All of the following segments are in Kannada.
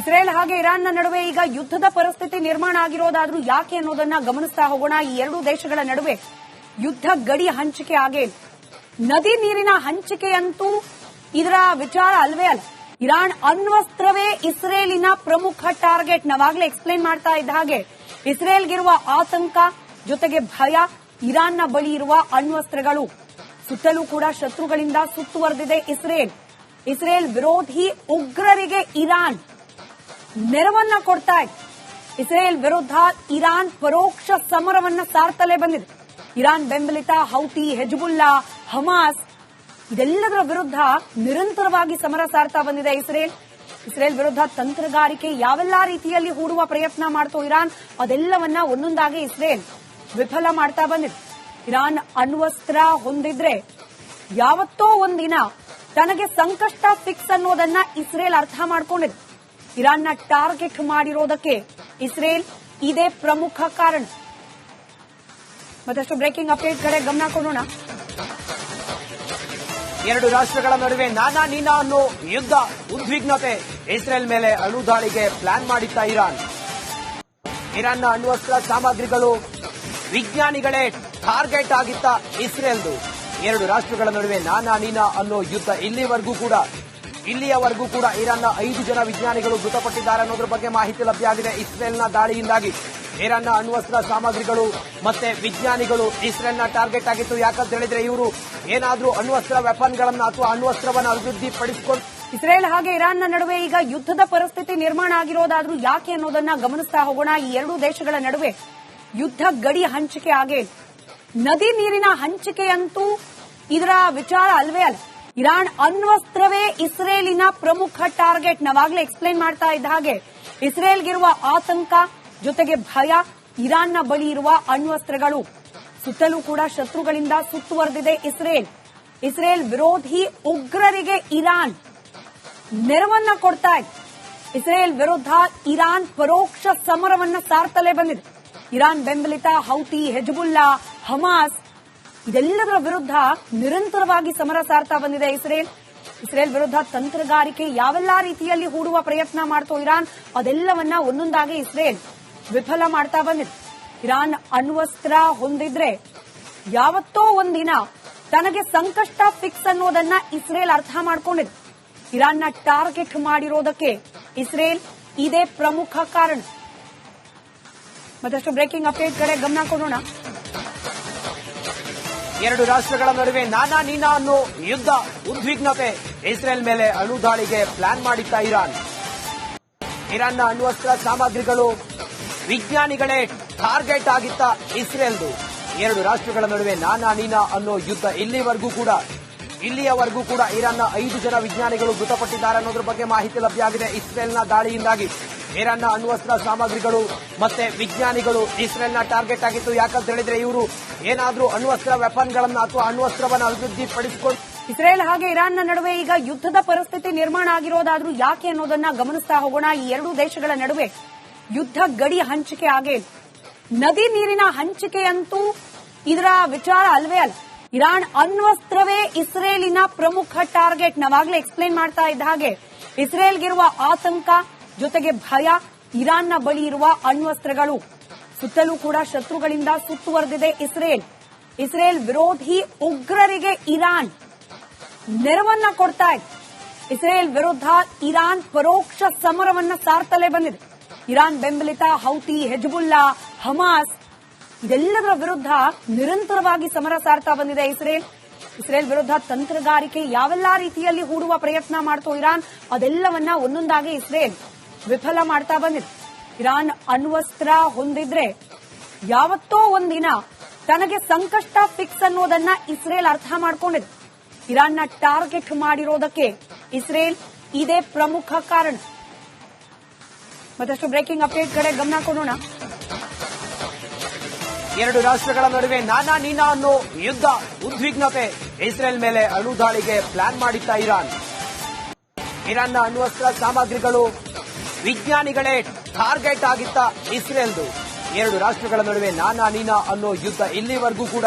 ಇಸ್ರೇಲ್ ಹಾಗೆ ಇರಾನ್ನ ನಡುವೆ ಈಗ ಯುದ್ಧದ ಪರಿಸ್ಥಿತಿ ನಿರ್ಮಾಣ ಆಗಿರೋದಾದ್ರೂ ಯಾಕೆ ಅನ್ನೋದನ್ನ ಗಮನಿಸ್ತಾ ಹೋಗೋಣ. ಈ ಎರಡು ದೇಶಗಳ ನಡುವೆ ಯುದ್ಧ ಗಡಿ ಹಂಚಿಕೆ ಆಗೇ ನದಿ ನೀರಿನ ಹಂಚಿಕೆಯಂತೂ ಇದರ ವಿಚಾರ ಅಲ್ವೇ ಅಲ್ಲ. ಇರಾನ್ ಅಣ್ವಸ್ತ್ರವೇ ಇಸ್ರೇಲಿನ ಪ್ರಮುಖ ಟಾರ್ಗೆಟ್. ನಾವಾಗ್ಲೇ ಎಕ್ಸ್ಪ್ಲೇನ್ ಮಾಡ್ತಾ ಇದ್ದ ಹಾಗೆ ಇಸ್ರೇಲ್ಗಿರುವ ಆತಂಕ, ಜೊತೆಗೆ ಭಯ, ಇರಾನ್ನ ಬಳಿ ಇರುವ ಅಣ್ವಸ್ತ್ರಗಳು. ಸುತ್ತಲೂ ಕೂಡ ಶತ್ರುಗಳಿಂದ ಸುತ್ತುವರೆದಿದೆ ಇಸ್ರೇಲ್. ಇಸ್ರೇಲ್ ವಿರೋಧಿ ಉಗ್ರರಿಗೆ ಇರಾನ್ ನೆರವನ್ನ ಕೊಡ್ತಾ ಇತ್ತು ಇಸ್ರೇಲ್ ವಿರುದ್ಧ ಇರಾನ್ ಪರೋಕ್ಷ ಸಮರವನ್ನ ಸಾರ್ತಲೇ ಬಂದಿದೆ. ಇರಾನ್ ಬೆಂಬಲಿತ ಹೌತಿ, ಹೆಜ್ಬುಲ್ಲಾ, ಹಮಾಸ್ ಇದೆಲ್ಲದರ ವಿರುದ್ಧ ನಿರಂತರವಾಗಿ ಸಮರ ಸಾರ್ತಾ ಬಂದಿದೆ ಇಸ್ರೇಲ್. ಇಸ್ರೇಲ್ ವಿರುದ್ಧ ತಂತ್ರಗಾರಿಕೆ ಯಾವೆಲ್ಲ ರೀತಿಯಲ್ಲಿ ಹೂಡುವ ಪ್ರಯತ್ನ ಮಾಡ್ತೋ ಇರಾನ್, ಅದೆಲ್ಲವನ್ನ ಒಂದೊಂದಾಗಿ ಇಸ್ರೇಲ್ ವಿಫಲ ಮಾಡ್ತಾ ಬಂದಿದೆ. ಇರಾನ್ ಅಣ್ವಸ್ತ್ರ ಹೊಂದಿದ್ರೆ ಯಾವತ್ತೋ ಒಂದಿನ ತನಗೆ ಸಂಕಷ್ಟ ಫಿಕ್ಸ್ ಅನ್ನೋದನ್ನ ಇಸ್ರೇಲ್ ಅರ್ಥ ಮಾಡ್ಕೊಂಡಿದೆ. ಇರಾನ್ನ ಟಾರ್ಗೆಟ್ ಮಾಡಿರೋದಕ್ಕೆ ಇಸ್ರೇಲ್ ಇದೇ ಪ್ರಮುಖ ಕಾರಣ. ಮತ್ತಷ್ಟು ಬ್ರೇಕಿಂಗ್ ಅಪ್ಡೇಟ್ ಕಡೆ ಗಮನ ಕೊಡೋಣ. ಎರಡು ರಾಷ್ಟ್ರಗಳ ನಡುವೆ ನಾನಾ ನೀನಾ ಅನ್ನೋ ಯುದ್ಧ ಉದ್ವಿಗ್ನತೆ ಇಸ್ರೇಲ್ ಮೇಲೆ ಅಣುದಾಳಿಗೆ ಪ್ಲಾನ್ ಮಾಡಿತ್ತ ಇರಾನ್. ಇರಾನ್ನ ಅಣ್ವಸ್ತ್ರ ಸಾಮಗ್ರಿಗಳು ವಿಜ್ಞಾನಿಗಳೇ ಟಾರ್ಗೆಟ್ ಆಗಿತ್ತ ಇಸ್ರೇಲ್ದು. ಎರಡು ರಾಷ್ಟ್ರಗಳ ನಡುವೆ ನಾನಾ ನೀನಾ ಅನ್ನೋ ಯುದ್ಧ ಇಲ್ಲಿವರೆಗೂ ಕೂಡ ಇಲ್ಲಿಯವರೆಗೂ ಕೂಡ ಇರಾನ್ನ ಐದು ಜನ ವಿಜ್ಞಾನಿಗಳು ಮೃತಪಟ್ಟಿದ್ದಾರೆ ಅನ್ನೋದ್ರ ಬಗ್ಗೆ ಮಾಹಿತಿ ಲಭ್ಯ ಆಗಿದೆ. ಇಸ್ರೇಲ್ನ ದಾಳಿಯಿಂದಾಗಿ ಇರಾನ್ನ ಅಣ್ವಸ್ತ್ರ ಸಾಮಗ್ರಿಗಳು ಮತ್ತೆ ವಿಜ್ಞಾನಿಗಳು ಇಸ್ರೇಲ್ನ ಟಾರ್ಗೆಟ್ ಆಗಿತ್ತು. ಯಾಕಂತ ಹೇಳಿದ್ರೆ ಇವರು ಏನಾದರೂ ಅಣ್ವಸ್ತ್ರ ವೆಪನ್ಗಳನ್ನ ಅಥವಾ ಅಣ್ವಸ್ತ್ರವನ್ನು ಅಭಿವೃದ್ಧಿಪಡಿಸಿಕೊಂಡು ಇಸ್ರೇಲ್ ಹಾಗೆ ಇರಾನ್ನ ನಡುವೆ ಈಗ ಯುದ್ಧದ ಪರಿಸ್ಥಿತಿ ನಿರ್ಮಾಣ ಆಗಿರೋದಾದ್ರೂ ಯಾಕೆ ಅನ್ನೋದನ್ನ ಗಮನಿಸ್ತಾ ಹೋಗೋಣ. ಈ ಎರಡು ದೇಶಗಳ ನಡುವೆ ಯುದ್ಧ ಗಡಿ ಹಂಚಿಕೆ ಆಗೇ ನದಿ ನೀರಿನ ಹಂಚಿಕೆಯಂತೂ ಇದರ ವಿಚಾರ ಅಲ್ವೇ ಅಲ್ಲ. ಇರಾನ್ ಅಣ್ವಸ್ತ್ರವೇ ಇಸ್ರೇಲಿನ ಪ್ರಮುಖ ಟಾರ್ಗೆಟ್. ನಾವಾಗ್ಲೇ ಎಕ್ಸ್ಪ್ಲೇನ್ ಮಾಡ್ತಾ ಇದ್ದ ಹಾಗೆ, ಇಸ್ರೇಲ್ಗಿರುವ ಆತಂಕ, ಜೊತೆಗೆ ಭಯ, ಇರಾನ್ನ ಬಳಿ ಇರುವ ಅಣ್ವಸ್ತ್ರಗಳು. ಸುತ್ತಲೂ ಕೂಡ ಶತ್ರುಗಳಿಂದ ಸುತ್ತುವರೆದಿದೆ ಇಸ್ರೇಲ್. ಇಸ್ರೇಲ್ ವಿರೋಧಿ ಉಗ್ರರಿಗೆ ಇರಾನ್ ನೆರವನ್ನ ಕೊಡ್ತಾ ಇದೆ. ಇಸ್ರೇಲ್ ವಿರುದ್ಧ ಇರಾನ್ ಪರೋಕ್ಷ ಸಮರವನ್ನ ಸಾರ್ತಲೇ ಬಂದಿದೆ. ಇರಾನ್ ಬೆಂಬಲಿತ ಹೌತಿ ಹೆಜ್ಬುಲ್ಲಾ, ಹಮಾಸ್ ಇದೆಲ್ಲದರ ವಿರುದ್ಧ ನಿರಂತರವಾಗಿ ಸಮರ ಸಾರ್ತಾ ಬಂದಿದೆ ಇಸ್ರೇಲ್. ಇಸ್ರೇಲ್ ವಿರುದ್ಧ ತಂತ್ರಗಾರಿಕೆ ಯಾವೆಲ್ಲಾ ರೀತಿಯಲ್ಲಿ ಹೂಡುವ ಪ್ರಯತ್ನ ಮಾಡ್ತೋ ಇರಾನ್, ಅದೆಲ್ಲವನ್ನ ಒಂದೊಂದಾಗಿ ಇಸ್ರೇಲ್ ವಿಫಲ ಮಾಡ್ತಾ ಬಂದಿದೆ. ಇರಾನ್ ಅಣ್ವಸ್ತ್ರ ಹೊಂದಿದ್ರೆ ಯಾವತ್ತೋ ಒಂದಿನ ತನಗೆ ಸಂಕಷ್ಟ ಫಿಕ್ಸ್ ಅನ್ನೋದನ್ನ ಇಸ್ರೇಲ್ ಅರ್ಥ ಮಾಡಿಕೊಂಡಿದೆ. ಇರಾನ್ನ ಟಾರ್ಗೆಟ್ ಮಾಡಿರೋದಕ್ಕೆ ಇಸ್ರೇಲ್ ಇದೇ ಪ್ರಮುಖ ಕಾರಣ. ಮತ್ತಷ್ಟು ಬ್ರೇಕಿಂಗ್ ಅಪ್ಡೇಟ್ ಕಡೆ ಗಮನ ಕೊಡೋಣ. ಎರಡು ರಾಷ್ಟ್ರಗಳ ನಡುವೆ ನಾನಾ ನೀನಾ ಅನ್ನೋ ಯುದ್ಧ, ಉದ್ವಿಗ್ನತೆ, ಇಸ್ರೇಲ್ ಮೇಲೆ ಅಣುದಾಳಿಗೆ ಪ್ಲಾನ್ ಮಾಡಿದ್ದ ಇರಾನ್. ಇರಾನ್ನ ಅಣ್ವಸ್ತ್ರ ಸಾಮಗ್ರಿಗಳು ವಿಜ್ಞಾನಿಗಳೇ ಟಾರ್ಗೆಟ್ ಆಗಿತ್ತ ಇಸ್ರೇಲ್ದು. ಎರಡು ರಾಷ್ಟ್ರಗಳ ನಡುವೆ ನಾನಾ ನೀನಾ ಅನ್ನೋ ಯುದ್ಧ ಇಲ್ಲಿವರೆಗೂ ಕೂಡ, ಇಲ್ಲಿಯವರೆಗೂ ಕೂಡ ಇರಾನ್ನ ಐದು ಜನ ವಿಜ್ಞಾನಿಗಳು ಮೃತಪಟ್ಟಿದ್ದಾರೆ ಅನ್ನೋದ್ರ ಬಗ್ಗೆ ಮಾಹಿತಿ ಲಭ್ಯ ಆಗಿದೆ. ಇಸ್ರೇಲ್ನ ದಾಳಿಯಿಂದಾಗಿ ಇರಾನ್ನ ಅಣ್ವಸ್ತ್ರ ಸಾಮಗ್ರಿಗಳು ಮತ್ತೆ ವಿಜ್ಞಾನಿಗಳು ಇಸ್ರೇಲ್ನ ಟಾರ್ಗೆಟ್ ಆಗಿತ್ತು. ಯಾಕಂತ ಹೇಳಿದ್ರೆ ಇವರು ಏನಾದರೂ ಅಣ್ವಸ್ತ್ರ ವೆಪನ್ಗಳನ್ನ ಅಥವಾ ಅಣ್ವಸ್ತ್ರವನ್ನು ಅಭಿವೃದ್ಧಿ ಪಡಿಸಿಕೊಂಡು ಇಸ್ರೇಲ್ ಹಾಗೆ ಇರಾನ್ನ ನಡುವೆ ಈಗ ಯುದ್ಧದ ಪರಿಸ್ಥಿತಿ ನಿರ್ಮಾಣ ಆಗಿರೋದಾದ್ರೂ ಯಾಕೆ ಅನ್ನೋದನ್ನ ಗಮನಿಸ್ತಾ ಹೋಗೋಣ. ಈ ಎರಡು ದೇಶಗಳ ನಡುವೆ ಯುದ್ಧ ಗಡಿ ಹಂಚಿಕೆ ಆಗೇ ನದಿ ನೀರಿನ ಹಂಚಿಕೆಯಂತೂ ಇದರ ವಿಚಾರ ಅಲ್ವೇ ಅಲ್ಲ. ಇರಾನ್ ಅಣ್ವಸ್ತ್ರವೇ ಇಸ್ರೇಲಿನ ಪ್ರಮುಖ ಟಾರ್ಗೆಟ್. ನಾವಾಗ್ಲೇ ಎಕ್ಸ್ಪ್ಲೇನ್ ಮಾಡ್ತಾ ಇದ್ದ ಹಾಗೆ ಇಸ್ರೇಲ್ಗಿರುವ ಆತಂಕ ಜೊತೆಗೆ ಭಯ, ಇರಾನ್ನ ಬಳಿ ಇರುವ ಅಣ್ವಸ್ತ್ರಗಳು. ಸುತ್ತಲೂ ಕೂಡ ಶತ್ರುಗಳಿಂದ ಸುತ್ತುವರೆದಿದೆ ಇಸ್ರೇಲ್. ಇಸ್ರೇಲ್ ವಿರೋಧಿ ಉಗ್ರರಿಗೆ ಇರಾನ್ ನೆರವನ್ನ ಕೊಡ್ತಾ ಇದೆ. ಇಸ್ರೇಲ್ ವಿರುದ್ಧ ಇರಾನ್ ಪರೋಕ್ಷ ಸಮರವನ್ನ ಸಾರ್ತಲೇ ಬಂದಿದೆ. ಇರಾನ್ ಬೆಂಬಲಿತ ಹೌತಿ, ಹೆಜ್ಬುಲ್ಲಾ, ಹಮಾಸ್, ಇದೆಲ್ಲದರ ವಿರುದ್ಧ ನಿರಂತರವಾಗಿ ಸಮರ ಸಾರ್ತಾ ಬಂದಿದೆ ಇಸ್ರೇಲ್. ಇಸ್ರೇಲ್ ವಿರುದ್ಧ ತಂತ್ರಗಾರಿಕೆ ಯಾವೆಲ್ಲಾ ರೀತಿಯಲ್ಲಿ ಹೂಡುವ ಪ್ರಯತ್ನ ಮಾಡ್ತೋ ಇರಾನ್, ಅದೆಲ್ಲವನ್ನ ಒಂದೊಂದಾಗಿ ಇಸ್ರೇಲ್ ವಿಫಲ ಮಾಡ್ತಾ ಬಂದಿದೆ. ಇರಾನ್ ಅಣ್ವಸ್ತ್ರ ಹೊಂದಿದ್ರೆ ಯಾವತ್ತೋ ಒಂದಿನ ತನಗೆ ಸಂಕಷ್ಟ ಫಿಕ್ಸ್ ಅನ್ನೋದನ್ನ ಇಸ್ರೇಲ್ ಅರ್ಥ ಮಾಡಿಕೊಂಡಿದೆ. ಇರಾನ್ನ ಟಾರ್ಗೆಟ್ ಮಾಡಿರೋದಕ್ಕೆ ಇಸ್ರೇಲ್ ಇದೇ ಪ್ರಮುಖ ಕಾರಣ. ಮತ್ತಷ್ಟು ಬ್ರೇಕಿಂಗ್ ಅಪ್ಡೇಟ್ ಕಡೆ ಗಮನ ಕೊಡೋಣ. ಎರಡು ರಾಷ್ಟ್ರಗಳ ನಡುವೆ ನಾನಾ ನೀನಾ ಅನ್ನೋ ಯುದ್ಧ ಉದ್ವಿಗ್ನತೆ ಇಸ್ರೇಲ್ ಮೇಲೆ ಅಣುದಾಳಿಗೆ ಪ್ಲಾನ್ ಮಾಡಿತ್ತ ಇರಾನ್. ಇರಾನ್ನ ಅಣ್ವಸ್ತ್ರ ಸಾಮಗ್ರಿಗಳು ವಿಜ್ಞಾನಿಗಳೇ ಟಾರ್ಗೆಟ್ ಆಗಿತ್ತ ಇಸ್ರೇಲ್ದು. ಎರಡು ರಾಷ್ಟ್ರಗಳ ನಡುವೆ ನಾನಾ ನೀನಾ ಅನ್ನೋ ಯುದ್ಧ ಇಲ್ಲಿವರೆಗೂ ಕೂಡ,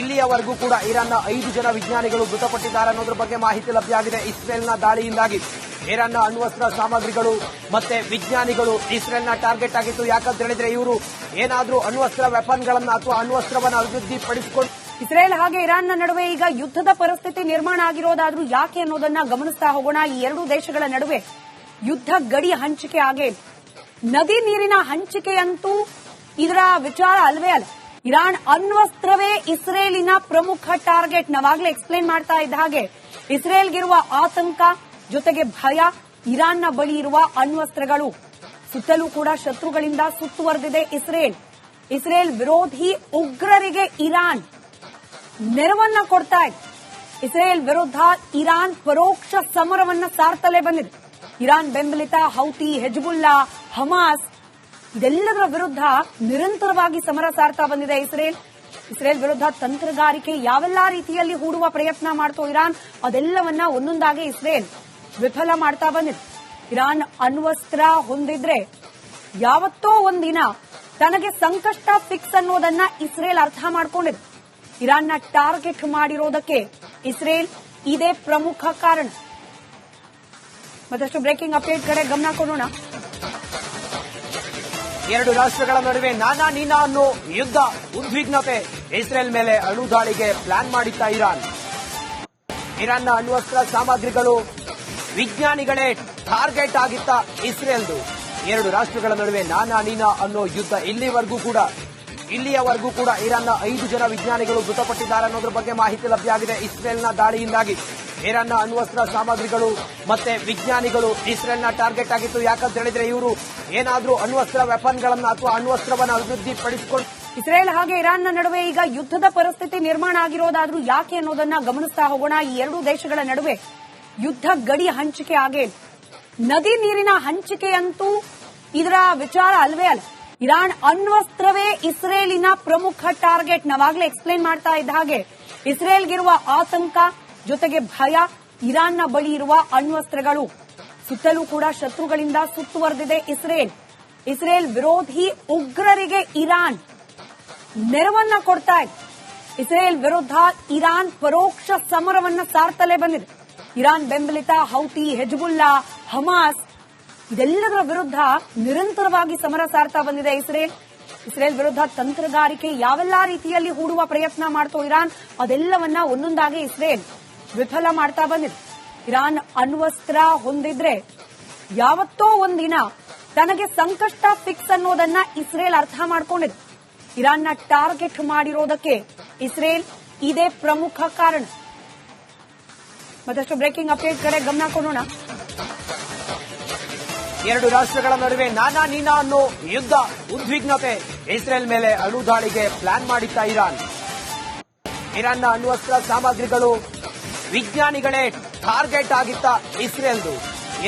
ಇಲ್ಲಿಯವರೆಗೂ ಕೂಡ ಇರಾನ್ನ ಐದು ಜನ ವಿಜ್ಞಾನಿಗಳು ಮೃತಪಟ್ಟಿದ್ದಾರೆ ಅನ್ನೋದ್ರ ಬಗ್ಗೆ ಮಾಹಿತಿ ಲಭ್ಯ ಆಗಿದೆ. ಇಸ್ರೇಲ್ನ ದಾಳಿಯಿಂದಾಗಿ ಇರಾನ್ನ ಅಣ್ವಸ್ತ್ರ ಸಾಮಗ್ರಿಗಳು ಮತ್ತೆ ವಿಜ್ಞಾನಿಗಳು ಇಸ್ರೇಲ್ನ ಟಾರ್ಗೆಟ್ ಆಗಿತ್ತು. ಯಾಕಂತ ಹೇಳಿದ್ರೆ ಇವರು ಏನಾದರೂ ಅಣ್ವಸ್ತ್ರ ವೆಪನ್ಗಳನ್ನ ಅಥವಾ ಅಣ್ವಸ್ತ್ರವನ್ನು ಅಭಿವೃದ್ಧಿ ಪಡಿಸಿಕೊಂಡು ಇಸ್ರೇಲ್ ಹಾಗೆ ಇರಾನ್ನ ನಡುವೆ ಈಗ ಯುದ್ಧದ ಪರಿಸ್ಥಿತಿ ನಿರ್ಮಾಣ ಆಗಿರೋದಾದ್ರೂ ಯಾಕೆ ಅನ್ನೋದನ್ನ ಗಮನಿಸ್ತಾ ಹೋಗೋಣ. ಈ ಎರಡೂ ದೇಶಗಳ ನಡುವೆ ಯುದ್ಧ ಗಡಿ ಹಂಚಿಕೆ ಆಗೇ. ನದಿ ನೀರಿನ ಹಂಚಿಕೆಯಂತೂ ಇದರ ವಿಚಾರ ಅಲ್ವೇ ಅಲ್ಲ. ಇರಾನ್ ಅಣ್ವಸ್ತ್ರವೇ ಇಸ್ರೇಲಿನ ಪ್ರಮುಖ ಟಾರ್ಗೆಟ್. ನಾವಾಗಲೇ ಎಕ್ಸ್ಪ್ಲೇನ್ ಮಾಡ್ತಾ ಇದ್ದ ಹಾಗೆ. ಇಸ್ರೇಲ್ಗಿರುವ ಆತಂಕ, ಜೊತೆಗೆ ಭಯ, ಇರಾನ್ನ ಬಳಿ ಇರುವ ಅಣ್ವಸ್ತ್ರಗಳು. ಸುತ್ತಲೂ ಕೂಡ ಶತ್ರುಗಳಿಂದ ಸುತ್ತುವರೆದಿದೆ ಇಸ್ರೇಲ್. ಇಸ್ರೇಲ್ ವಿರೋಧಿ ಉಗ್ರರಿಗೆ ಇರಾನ್ ನೆರವನ್ನ ಕೊಡ್ತಾ ಇದೆ. ಇಸ್ರೇಲ್ ವಿರುದ್ಧ ಇರಾನ್ ಪರೋಕ್ಷ ಸಮರವನ್ನ ಸಾರ್ತಲೇ ಬಂದಿದೆ. ಇರಾನ್ ಬೆಂಬಲಿತ ಹೌತಿ, ಹೆಜ್ಬುಲ್ಲಾ, ಹಮಾಸ್, ಇದೆಲ್ಲದರ ವಿರುದ್ಧ ನಿರಂತರವಾಗಿ ಸಮರ ಸಾರ್ತಾ ಬಂದಿದೆ ಇಸ್ರೇಲ್. ಇಸ್ರೇಲ್ ವಿರುದ್ಧ ತಂತ್ರಗಾರಿಕೆ ಯಾವೆಲ್ಲಾ ರೀತಿಯಲ್ಲಿ ಹೂಡುವ ಪ್ರಯತ್ನ ಮಾಡ್ತೋ ಇರಾನ್, ಅದೆಲ್ಲವನ್ನ ಒಂದೊಂದಾಗಿ ಇಸ್ರೇಲ್ ವಿಫಲ ಮಾಡ್ತಾ ಬಂದಿದೆ. ಇರಾನ್ ಅಣ್ವಸ್ತ್ರ ಹೊಂದಿದ್ರೆ ಯಾವತ್ತೋ ಒಂದಿನ ತನಗೆ ಸಂಕಷ್ಟ ಫಿಕ್ಸ್ ಅನ್ನೋದನ್ನ ಇಸ್ರೇಲ್ ಅರ್ಥ ಮಾಡಿಕೊಂಡಿದೆ. ಇರಾನ್ನ ಟಾರ್ಗೆಟ್ ಮಾಡಿರೋದಕ್ಕೆ ಇಸ್ರೇಲ್ ಇದೇ ಪ್ರಮುಖ ಕಾರಣ. ಮತ್ತಷ್ಟು ಬ್ರೇಕಿಂಗ್ ಅಪ್ಡೇಟ್ ಕಡೆ ಗಮನ ಕೊಡೋಣ. ಎರಡು ರಾಷ್ಟ್ರಗಳ ನಡುವೆ ನಾನಾ ನೀನಾ ಅನ್ನೋ ಯುದ್ಧ, ಉದ್ವಿಗ್ನತೆ, ಇಸ್ರೇಲ್ ಮೇಲೆ ಅಣು ದಾಳಿಗೆ ಪ್ಲಾನ್ ಮಾಡಿದ್ದ ಇರಾನ್. ಇರಾನ್ನ ಅಣ್ವಸ್ತ್ರ ಸಾಮಗ್ರಿಗಳು ವಿಜ್ಞಾನಿಗಳೇ ಟಾರ್ಗೆಟ್ ಆಗಿತ್ತ ಇಸ್ರೇಲ್ದು. ಎರಡು ರಾಷ್ಟ್ರಗಳ ನಡುವೆ ನಾನಾ ನೀನಾ ಅನ್ನೋ ಯುದ್ಧ ಇಲ್ಲಿವರೆಗೂ ಕೂಡ, ಇಲ್ಲಿಯವರೆಗೂ ಕೂಡ ಇರಾನ್ನ ಐದು ಜನ ವಿಜ್ಞಾನಿಗಳು ಮೃತಪಟ್ಟಿದ್ದಾರೆ ಅನ್ನೋದ್ರ ಬಗ್ಗೆ ಮಾಹಿತಿ ಲಭ್ಯ ಇಸ್ರೇಲ್ನ ದಾಳಿಯಿಂದಾಗಿ. ಇರಾನ್ನ ಅಣ್ವಸ್ತ್ರ ಸಾಮಗ್ರಿಗಳು ಮತ್ತೆ ವಿಜ್ಞಾನಿಗಳು ಇಸ್ರೇಲ್ನ ಟಾರ್ಗೆಟ್ ಆಗಿತ್ತು. ಯಾಕಂತ ಹೇಳಿದ್ರೆ ಇವರು ಏನಾದರೂ ಅಣ್ವಸ್ತ್ರ ವೆಪನ್ಗಳನ್ನ ಅಥವಾ ಅಣ್ವಸ್ತ್ರವನ್ನು ಅಭಿವೃದ್ಧಿ ಪಡಿಸಿಕೊಂಡು ಇಸ್ರೇಲ್ ಹಾಗೆ ಇರಾನ್ನ ನಡುವೆ ಈಗ ಯುದ್ಧದ ಪರಿಸ್ಥಿತಿ ನಿರ್ಮಾಣ ಆಗಿರೋದಾದ್ರೂ ಯಾಕೆ ಅನ್ನೋದನ್ನ ಗಮನಿಸ್ತಾ ಹೋಗೋಣ. ಈ ಎರಡೂ ದೇಶಗಳ ನಡುವೆ ಯುದ್ಧ ಗಡಿ ಹಂಚಿಕೆ ಆಗೇ. ನದಿ ನೀರಿನ ಹಂಚಿಕೆಯಂತೂ ಇದರ ವಿಚಾರ ಅಲ್ವೇ ಅಲ್ಲ. ಇರಾನ್ ಅಣ್ವಸ್ತ್ರವೇ ಇಸ್ರೇಲಿನ ಪ್ರಮುಖ ಟಾರ್ಗೆಟ್. ನಾವಾಗ್ಲೇ ಎಕ್ಸ್ಪ್ಲೇನ್ ಮಾಡ್ತಾ ಇದ್ದ ಹಾಗೆ ಇಸ್ರೇಲ್ಗಿರುವ ಆತಂಕ ಜೊತೆಗೆ ಭಯ, ಇರಾನ್ನ ಬಳಿ ಇರುವ ಅಣ್ವಸ್ತ್ರಗಳು. ಸುತ್ತಲೂ ಕೂಡ ಶತ್ರುಗಳಿಂದ ಸುತ್ತುವರೆದಿದೆ ಇಸ್ರೇಲ್. ಇಸ್ರೇಲ್ ವಿರೋಧಿ ಉಗ್ರರಿಗೆ ಇರಾನ್ ನೆರವನ್ನ ಕೊಡ್ತಾ ಇದೆ. ಇಸ್ರೇಲ್ ವಿರುದ್ಧ ಇರಾನ್ ಪರೋಕ್ಷ ಸಮರವನ್ನ ಸಾರ್ತಲೇ ಬಂದಿದೆ. ಇರಾನ್ ಬೆಂಬಲಿತ ಹೌತಿ, ಹೆಜ್ಬುಲ್ಲಾ, ಹಮಾಸ್, ಇದೆಲ್ಲದರ ವಿರುದ್ಧ ನಿರಂತರವಾಗಿ ಸಮರ ಸಾರ್ತಾ ಬಂದಿದೆ ಇಸ್ರೇಲ್. ಇಸ್ರೇಲ್ ವಿರುದ್ಧ ತಂತ್ರಗಾರಿಕೆ ಯಾವೆಲ್ಲಾ ರೀತಿಯಲ್ಲಿ ಹೂಡುವ ಪ್ರಯತ್ನ ಮಾಡ್ತೋ ಇರಾನ್, ಅದೆಲ್ಲವನ್ನ ಒಂದೊಂದಾಗಿ ಇಸ್ರೇಲ್ ವಿಫಲ ಮಾಡ್ತಾ ಬಂದಿದೆ. ಇರಾನ್ ಅಣ್ವಸ್ತ್ರ ಹೊಂದಿದ್ರೆ ಯಾವತ್ತೋ ಒಂದಿನ ತನಗೆ ಸಂಕಷ್ಟ ಫಿಕ್ಸ್ ಅನ್ನೋದನ್ನ ಇಸ್ರೇಲ್ ಅರ್ಥ ಮಾಡ್ಕೊಂಡಿದೆ. ಇರಾನ್ನ ಟಾರ್ಗೆಟ್ ಮಾಡಿರೋದಕ್ಕೆ ಇಸ್ರೇಲ್ ಇದೇ ಪ್ರಮುಖ ಕಾರಣ. ಮತ್ತಷ್ಟು ಬ್ರೇಕಿಂಗ್ ಅಪ್ಡೇಟ್ ಕಡೆ ಗಮನ ಕೊಡೋಣ. ಎರಡು ರಾಷ್ಟ್ರಗಳ ನಡುವೆ ನಾನಾ ನೀನಾ ಅನ್ನೋ ಯುದ್ಧ ಉದ್ವಿಗ್ನತೆ ಇಸ್ರೇಲ್ ಮೇಲೆ ಅಣು ದಾಳಿಗೆ ಪ್ಲಾನ್ ಮಾಡಿತ್ತ ಇರಾನ್. ಇರಾನ್ನ ಅಣ್ವಸ್ತ್ರ ಸಾಮಗ್ರಿಗಳು ವಿಜ್ಞಾನಿಗಳೇ ಟಾರ್ಗೆಟ್ ಆಗಿತ್ತ ಇಸ್ರೇಲ್ದು.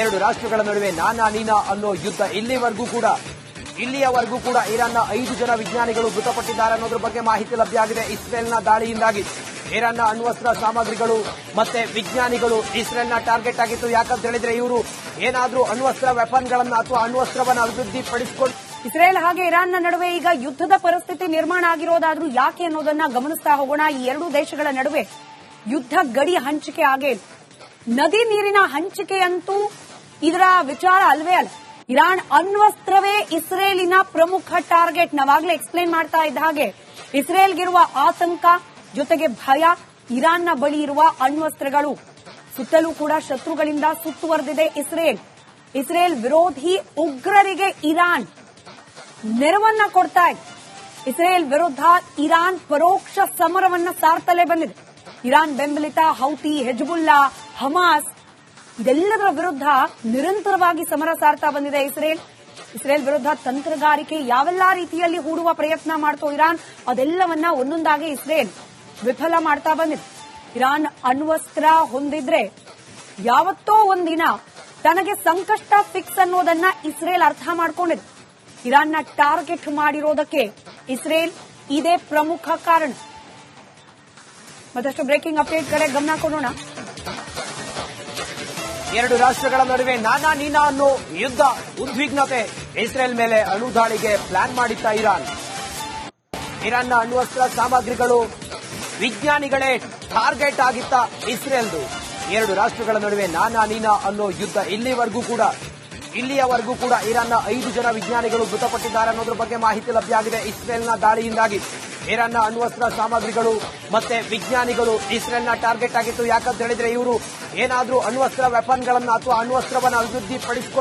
ಎರಡು ರಾಷ್ಟ್ರಗಳ ನಡುವೆ ನಾನಾ ನೀನಾ ಅನ್ನೋ ಯುದ್ಧ ಇಲ್ಲಿವರೆಗೂ ಕೂಡ, ಇಲ್ಲಿಯವರೆಗೂ ಕೂಡ ಇರಾನ್ನ ಐದು ಜನ ವಿಜ್ಞಾನಿಗಳು ಮೃತಪಟ್ಟಿದ್ದಾರೆ ಅನ್ನೋದ್ರ ಬಗ್ಗೆ ಮಾಹಿತಿ ಲಭ್ಯ ಆಗಿದೆ ಇಸ್ರೇಲ್ನ ದಾಳಿಯಿಂದಾಗಿ. ಇರಾನ್ನ ಅಣ್ವಸ್ತ್ರ ಸಾಮಗ್ರಿಗಳು ಮತ್ತೆ ವಿಜ್ಞಾನಿಗಳು ಇಸ್ರೇಲ್ನ ಟಾರ್ಗೆಟ್ ಆಗಿತ್ತು. ಯಾಕಂತ ಹೇಳಿದ್ರೆ ಇವರು ಏನಾದರೂ ಅಣ್ವಸ್ತ್ರ ವೆಪನ್ಗಳನ್ನ ಅಥವಾ ಅಣ್ವಸ್ತ್ರವನ್ನು ಅಭಿವೃದ್ಧಿ ಪಡಿಸಿಕೊಂಡು ಇಸ್ರೇಲ್ ಹಾಗೆ ಇರಾನ್ನ ನಡುವೆ ಈಗ ಯುದ್ಧದ ಪರಿಸ್ಥಿತಿ ನಿರ್ಮಾಣ ಆಗಿರೋದಾದ್ರೂ ಯಾಕೆ ಅನ್ನೋದನ್ನ ಗಮನಿಸ್ತಾ ಹೋಗೋಣ. ಈ ಎರಡೂ ದೇಶಗಳ ನಡುವೆ ಯುದ್ಧ ಗಡಿ ಹಂಚಿಕೆ ಆಗೇ. ನದಿ ನೀರಿನ ಹಂಚಿಕೆಯಂತೂ ಇದರ ವಿಚಾರ ಅಲ್ವೇ ಅಲ್ಲ. ಇರಾನ್ ಅಣ್ವಸ್ತ್ರವೇ ಇಸ್ರೇಲಿನ ಪ್ರಮುಖ ಟಾರ್ಗೆಟ್. ನಾವಾಗ್ಲೇ ಎಕ್ಸ್ಪ್ಲೇನ್ ಮಾಡ್ತಾ ಇದ್ದ ಹಾಗೆ, ಇಸ್ರೇಲ್ಗಿರುವ ಆತಂಕ, ಜೊತೆಗೆ ಭಯ, ಇರಾನ್ನ ಬಳಿ ಇರುವ ಅಣ್ವಸ್ತ್ರಗಳು. ಸುತ್ತಲೂ ಕೂಡ ಶತ್ರುಗಳಿಂದ ಸುತ್ತುವರೆದಿದೆ ಇಸ್ರೇಲ್. ಇಸ್ರೇಲ್ ವಿರೋಧಿ ಉಗ್ರರಿಗೆ ಇರಾನ್ ನೆರವನ್ನ ಕೊಡ್ತಾ ಇದೆ. ಇಸ್ರೇಲ್ ವಿರುದ್ಧ ಇರಾನ್ ಪರೋಕ್ಷ ಸಮರವನ್ನ ಸಾರ್ತಲೇ ಬಂದಿದೆ. ಇರಾನ್ ಬೆಂಬಲಿತ ಹೌತಿ, ಹೆಜ್ಬುಲ್ಲಾ, ಹಮಾಸ್, ಇದೆಲ್ಲದರ ವಿರುದ್ಧ ನಿರಂತರವಾಗಿ ಸಮರ ಸಾರ್ತಾ ಬಂದಿದೆ ಇಸ್ರೇಲ್. ಇಸ್ರೇಲ್ ವಿರುದ್ಧ ತಂತ್ರಗಾರಿಕೆ ಯಾವೆಲ್ಲಾ ರೀತಿಯಲ್ಲಿ ಹೂಡುವ ಪ್ರಯತ್ನ ಮಾಡ್ತೋ ಇರಾನ್, ಅದೆಲ್ಲವನ್ನ ಒಂದೊಂದಾಗಿ ಇಸ್ರೇಲ್ ವಿಫಲ ಮಾಡ್ತಾ ಬಂದಿದೆ. ಇರಾನ್ ಅಣ್ವಸ್ತ್ರ ಹೊಂದಿದ್ರೆ ಯಾವತ್ತೋ ಒಂದಿನ ತನಗೆ ಸಂಕಷ್ಟ ಫಿಕ್ಸ್ ಅನ್ನೋದನ್ನ ಇಸ್ರೇಲ್ ಅರ್ಥ ಮಾಡಿಕೊಂಡಿದೆ. ಇರಾನ್ನ ಟಾರ್ಗೆಟ್ ಮಾಡಿರೋದಕ್ಕೆ ಇಸ್ರೇಲ್ ಇದೇ ಪ್ರಮುಖ ಕಾರಣ. ಮತ್ತಷ್ಟು ಬ್ರೇಕಿಂಗ್ ಅಪ್ಡೇಟ್ ಕಡೆ ಗಮನ ಕೊಡೋಣ. ಎರಡು ರಾಷ್ಟ್ರಗಳ ನಡುವೆ ನಾನಾ ನೀನಾ ಅನ್ನೋ ಯುದ್ಧ, ಉದ್ವಿಗ್ನತೆ, ಇಸ್ರೇಲ್ ಮೇಲೆ ಅಣು ದಾಳಿಗೆ ಪ್ಲಾನ್ ಮಾಡಿತ್ತ ಇರಾನ್. ಇರಾನ್ನ ಅಣ್ವಸ್ತ್ರ ಸಾಮಗ್ರಿಗಳು ವಿಜ್ಞಾನಿಗಳೇ ಟಾರ್ಗೆಟ್ ಆಗಿತ್ತ ಇಸ್ರೇಲ್ದು. ಎರಡು ರಾಷ್ಟ್ರಗಳ ನಡುವೆ ನಾನಾ ನೀನಾ ಅನ್ನೋ ಯುದ್ಧ ಇಲ್ಲಿವರೆಗೂ ಕೂಡ, ಇಲ್ಲಿಯವರೆಗೂ ಕೂಡ ಇರಾನ್ನ ಐದು ಜನ ವಿಜ್ಞಾನಿಗಳು ಮೃತಪಟ್ಟಿದ್ದಾರೆ ಅನ್ನೋದ್ರ ಬಗ್ಗೆ ಮಾಹಿತಿ ಲಭ್ಯ ಆಗಿದೆ ಇಸ್ರೇಲ್ನ ದಾಳಿಯಿಂದಾಗಿ. ಇರಾನ್ನ ಅಣ್ವಸ್ತ್ರ ಸಾಮಗ್ರಿಗಳು ಮತ್ತೆ ವಿಜ್ಞಾನಿಗಳು ಇಸ್ರೇಲ್ನ ಟಾರ್ಗೆಟ್ ಆಗಿತ್ತು. ಯಾಕಂತ ಹೇಳಿದ್ರೆ ಇವರು ಏನಾದ್ರೂ ಅಣ್ವಸ್ತ್ರ ವೆಪನ್ಗಳನ್ನು ಅಥವಾ ಅಣ್ವಸ್ತ್ರವನ್ನ ಅಭಿವೃದ್ಧಿ ಪಡಿಸಿಕೊಳ್ಳ